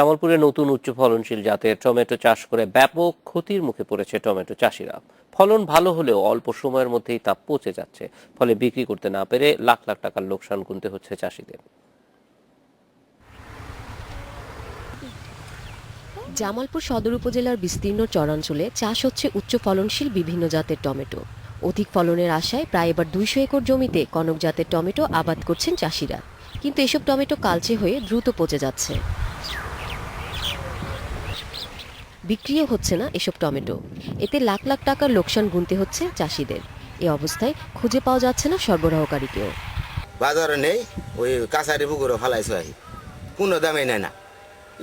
জামালপুরে নতুন উচ্চ ফলনশীল জাতের টমেটো চাষ করে ব্যাপক ক্ষতির মুখে পড়েছে টমেটো চাষিরা। ফলন ভালো হলেও অল্প সময়ের মধ্যেই তা পচে যাচ্ছে। ফলে বিক্রি করতে না পেরে লাখ লাখ টাকার লোকসান গুনতে হচ্ছে চাষিদের। জামালপুর সদর উপজেলার বিস্তীর্ণ চরাঞ্চলে চাষ হচ্ছে উচ্চ ফলনশীল বিভিন্ন জাতের টমেটো। অধিক ফলনের আশায় প্রায় এবার দুইশো একর জমিতে কনক জাতের টমেটো আবাদ করছেন চাষিরা। কিন্তু এসব টমেটো কালচে হয়ে দ্রুত পচে যাচ্ছে। বিক্রিও হচ্ছে না এসব টমেটো। এতে লাখ লাখ টাকার লোকসান গুনতে হচ্ছে চাষিদের। এ অবস্থায় খুঁজে পাওয়া যাচ্ছে না সরবরাহকারীকেও। বাজারে নেই ওই কাছারি পুকুরে ফালাইছো আহি। কোনো দামে নেয় না।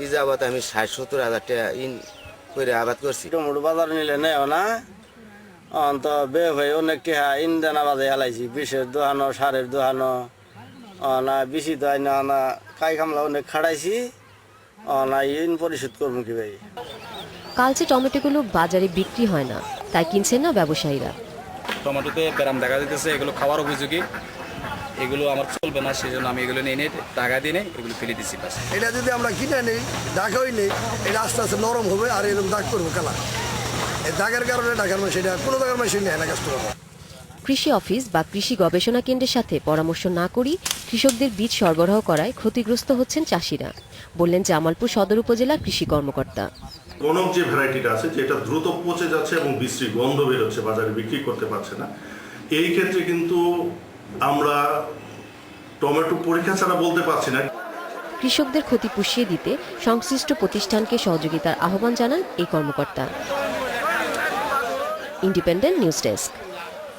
ই যাবত আমি ষাট সত্তর হাজার টাকা ইন করে আবাদ করছি। টমেটো বাজার নিলে নেও না? অন্ত বে হয়ে অনেক টেহা ইন্দানা বাজে হেলাইছি। বিষের দোহানো সারের দোহানো না বেশি দোহাই না না খাই খামলা অনেক খাড়াইছি। না ইন পরিশোধ করব কি ভাই? কালচে টমেটোগুলো বাজারে বিক্রি হয় না তাই কিনছেন না ব্যবসায়ীরা? টমেটোতে ব্যারাম দেখা দিতেছে এগুলো খাওয়ার উপযোগী। এগুলো আমার চলবে না সেই জন্য আমি এগুলো নিয়ে নিয়ে টাকা দিয়ে নিয়ে এগুলো ফেলে দিচ্ছি বাস। এটা যদি আমরা কিনে নিই ঢাকা হইলে এটা আস্তে আস্তে নরম হবে আর এরকম দাগ করব কালা। এই দাগের কারণে ঢাকার এটা কোনো দাগের মাসে নেয় না কাস্টমার কৃষি অফিস বা কৃষি গবেষণা কেন্দ্রের সাথে পরামর্শ না করি কৃষকদের বীজ সরবরাহ করায় ক্ষতিগ্রস্ত হচ্ছেন চাষিরা। বললেন জামালপুর সদর উপজেলা কৃষি কর্মকর্তা। কনক যে ভ্যারাইটিটা আছে যেটা দ্রুত পচে যাচ্ছে এবং বিশ্রী গন্ধ বেরোচ্ছে বাজারে বিক্রি করতে পারছে না এই ক্ষেত্রে কিন্তু আমরা টমেটো পরীক্ষা ছাড়া বলতে পারছি না। কৃষকদের ক্ষতি পুষিয়ে দিতে সংশ্লিষ্ট প্রতিষ্ঠানকে সহযোগিতার আহ্বান জানান এই কর্মকর্তা। Independent news desk.